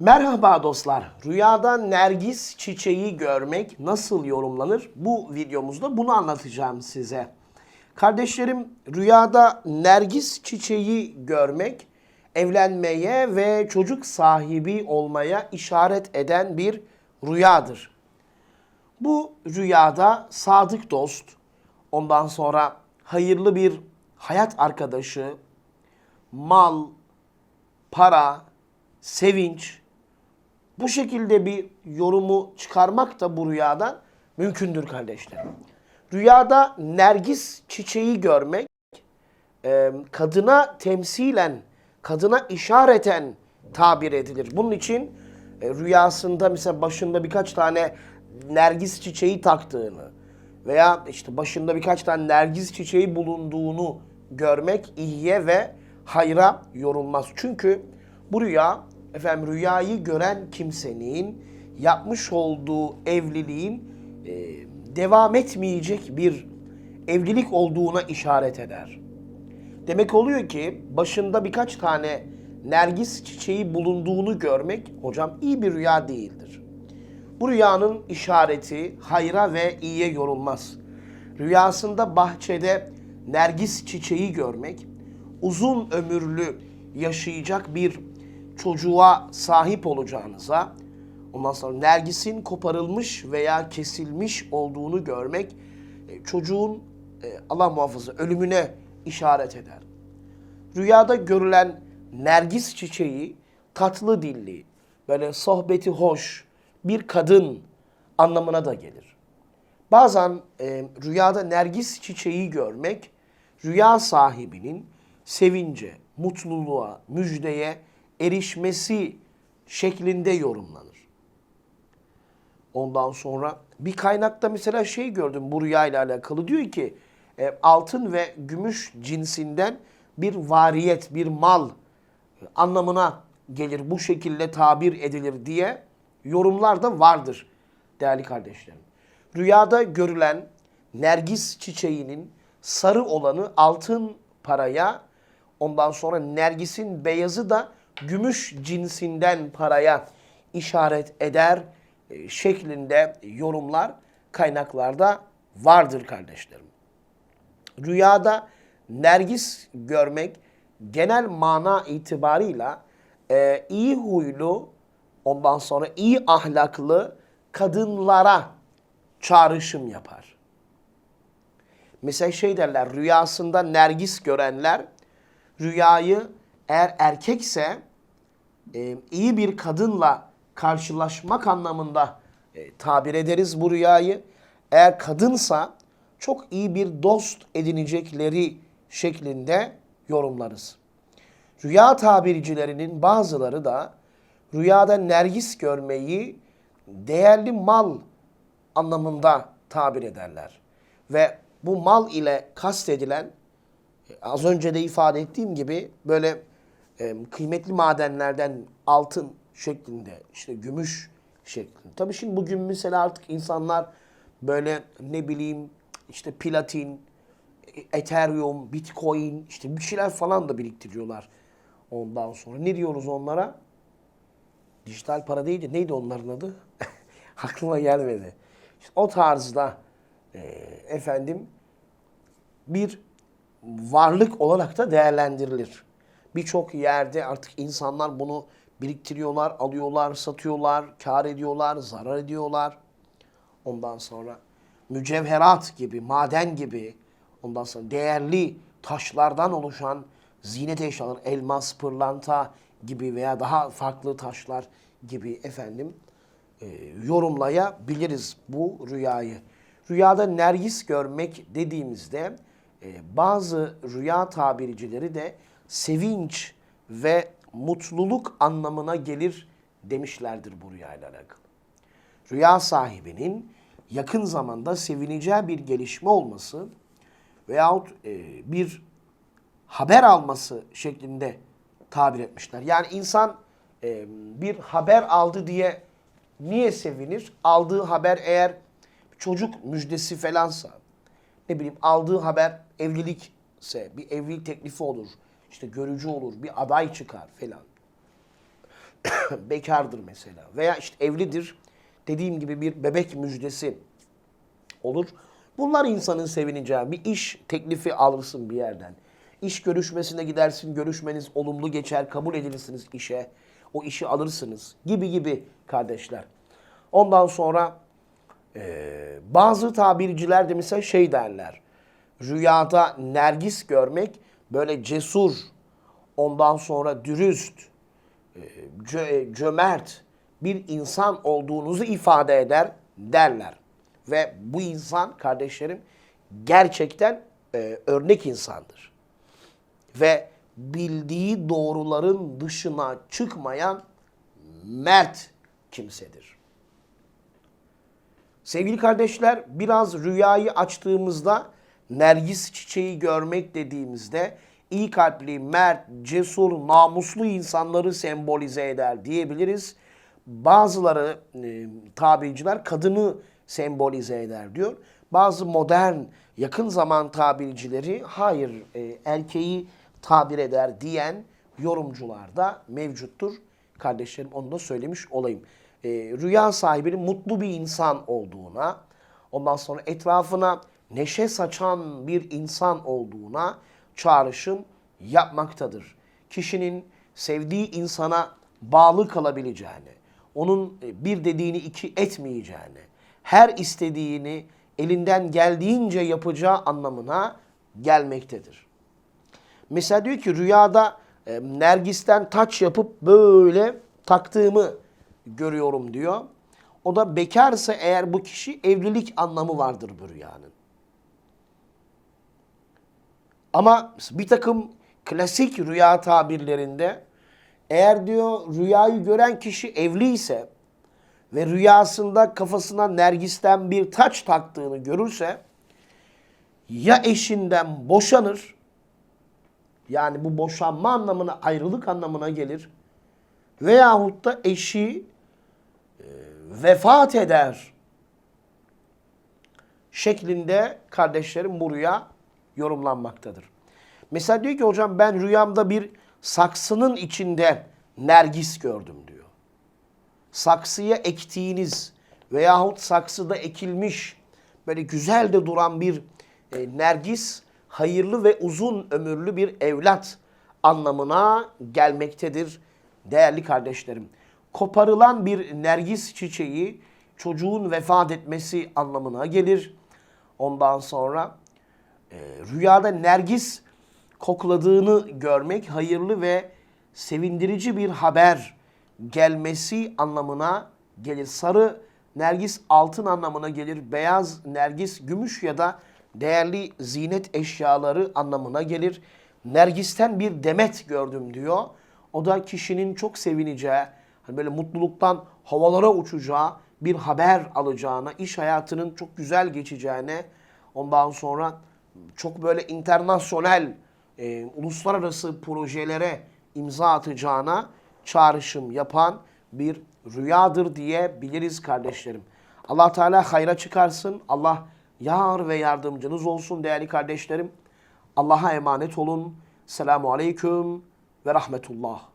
Merhaba dostlar. Rüyada nergis çiçeği görmek nasıl yorumlanır? Bu videomuzda bunu anlatacağım size. Kardeşlerim, rüyada nergis çiçeği görmek evlenmeye ve çocuk sahibi olmaya işaret eden bir rüyadır. Bu rüyada sadık dost, ondan sonra hayırlı bir hayat arkadaşı, mal, para, sevinç, bu şekilde bir yorumu çıkarmak da bu rüyadan mümkündür kardeşlerim. Rüyada nergis çiçeği görmek e, kadına temsilen, kadına işareten tabir edilir. Bunun için e, rüyasında mesela başında birkaç tane nergis çiçeği taktığını veya işte başında birkaç tane nergis çiçeği bulunduğunu görmek iyiye ve hayra yorulmaz. Çünkü bu rüya efendim rüyayı gören kimsenin yapmış olduğu evliliğin e, devam etmeyecek bir evlilik olduğuna işaret eder. Demek oluyor ki başında birkaç tane nergis çiçeği bulunduğunu görmek hocam iyi bir rüya değildir. Bu rüyanın işareti hayra ve iyiye yorulmaz. Rüyasında bahçede nergis çiçeği görmek uzun ömürlü yaşayacak bir çocuğa sahip olacağınıza, ondan sonra nergisin koparılmış veya kesilmiş olduğunu görmek e, çocuğun e, Allah muhafaza ölümüne işaret eder. Rüyada görülen nergis çiçeği tatlı dilli, böyle sohbeti hoş bir kadın anlamına da gelir. Bazen e, rüyada nergis çiçeği görmek rüya sahibinin sevince, mutluluğa, müjdeye erişmesi şeklinde yorumlanır. Ondan sonra bir kaynakta mesela şey gördüm bu rüya ile alakalı. Diyor ki e, altın ve gümüş cinsinden bir variyet, bir mal anlamına gelir. Bu şekilde tabir edilir diye yorumlar da vardır değerli kardeşlerim. Rüyada görülen nergis çiçeğinin sarı olanı altın paraya, ondan sonra nergisin beyazı da gümüş cinsinden paraya işaret eder e, şeklinde yorumlar kaynaklarda vardır kardeşlerim. Rüyada nergis görmek genel mana itibarıyla e, iyi huylu, ondan sonra iyi ahlaklı kadınlara çağrışım yapar. Mesela şey derler, rüyasında nergis görenler rüyayı eğer erkekse e, iyi bir kadınla karşılaşmak anlamında e, tabir ederiz bu rüyayı. Eğer kadınsa çok iyi bir dost edinecekleri şeklinde yorumlarız. Rüya tabircilerinin bazıları da rüyada nergis görmeyi değerli mal anlamında tabir ederler. Ve bu mal ile kastedilen az önce de ifade ettiğim gibi böyle kıymetli madenlerden altın şeklinde, işte gümüş şeklinde. Tabii şimdi bugün mesela artık insanlar böyle ne bileyim işte platin, ethereum, bitcoin işte bir şeyler falan da biriktiriyorlar ondan sonra. Ne diyoruz onlara? Dijital para değil de neydi onların adı? Aklıma gelmedi. İşte o tarzda e, efendim bir varlık olarak da değerlendirilir. Birçok yerde artık insanlar bunu biriktiriyorlar, alıyorlar, satıyorlar, kar ediyorlar, zarar ediyorlar. Ondan sonra mücevherat gibi, maden gibi, ondan sonra değerli taşlardan oluşan ziynet eşyaları, elmas, pırlanta gibi veya daha farklı taşlar gibi efendim e, yorumlayabiliriz bu rüyayı. Rüyada nergis görmek dediğimizde e, bazı rüya tabircileri de sevinç ve mutluluk anlamına gelir demişlerdir bu rüyayla alakalı. Rüya sahibinin yakın zamanda sevineceği bir gelişme olması veyahut e, bir haber alması şeklinde tabir etmişler. Yani insan e, bir haber aldı diye niye sevinir? Aldığı haber eğer çocuk müjdesi falansa, ne bileyim aldığı haber evlilikse bir evlilik teklifi olur. İşte görücü olur, bir aday çıkar falan. bekardır mesela veya işte evlidir. Dediğim gibi bir bebek müjdesi olur. Bunlar insanın sevineceği bir iş teklifi alırsın bir yerden. İş görüşmesine gidersin, görüşmeniz olumlu geçer, kabul edilirsiniz işe. O işi alırsınız gibi gibi kardeşler. Ondan sonra ee, bazı tabirciler de mesela şey derler. Rüyada nergis görmek böyle cesur, ondan sonra dürüst, e, cö- cömert bir insan olduğunuzu ifade eder derler. Ve bu insan kardeşlerim gerçekten e, örnek insandır. Ve bildiği doğruların dışına çıkmayan mert kimsedir. Sevgili kardeşler biraz rüyayı açtığımızda nergis çiçeği görmek dediğimizde iyi kalpli, mert, cesur, namuslu insanları sembolize eder diyebiliriz. Bazıları e, tabirciler kadını sembolize eder diyor. Bazı modern yakın zaman tabircileri hayır e, erkeği tabir eder diyen yorumcular da mevcuttur. Kardeşlerim onu da söylemiş olayım. E, rüya sahibinin mutlu bir insan olduğuna, ondan sonra etrafına neşe saçan bir insan olduğuna çağrışım yapmaktadır. Kişinin sevdiği insana bağlı kalabileceğini, onun e, bir dediğini iki etmeyeceğini, her istediğini elinden geldiğince yapacağı anlamına gelmektedir. Mesela diyor ki rüyada e, Nergis'ten taç yapıp böyle taktığımı görüyorum diyor. O da bekarsa eğer bu kişi evlilik anlamı vardır bu rüyanın. Ama bir takım klasik rüya tabirlerinde eğer diyor rüyayı gören kişi evli ise ve rüyasında kafasına nergisten bir taç taktığını görürse ya eşinden boşanır yani bu boşanma anlamına ayrılık anlamına gelir veyahut da eşi e, vefat eder şeklinde kardeşlerim bu rüya yorumlanmaktadır. Mesela diyor ki hocam ben rüyamda bir saksının içinde nergis gördüm diyor. Saksıya ektiğiniz veyahut saksıda ekilmiş böyle güzel de duran bir e, nergis hayırlı ve uzun ömürlü bir evlat anlamına gelmektedir değerli kardeşlerim. Koparılan bir nergis çiçeği çocuğun vefat etmesi anlamına gelir. Ondan sonra e, rüyada nergis kokladığını görmek hayırlı ve sevindirici bir haber gelmesi anlamına gelir. Sarı nergis altın anlamına gelir. Beyaz nergis gümüş ya da değerli zinet eşyaları anlamına gelir. Nergisten bir demet gördüm diyor. O da kişinin çok sevineceği, hani böyle mutluluktan havalara uçacağı bir haber alacağına, iş hayatının çok güzel geçeceğine, ondan sonra çok böyle internasyonel, e, uluslararası projelere imza atacağına çağrışım yapan bir rüyadır diyebiliriz kardeşlerim. Allah Teala hayra çıkarsın. Allah yar ve yardımcınız olsun değerli kardeşlerim. Allah'a emanet olun. Selamun Aleyküm ve Rahmetullah.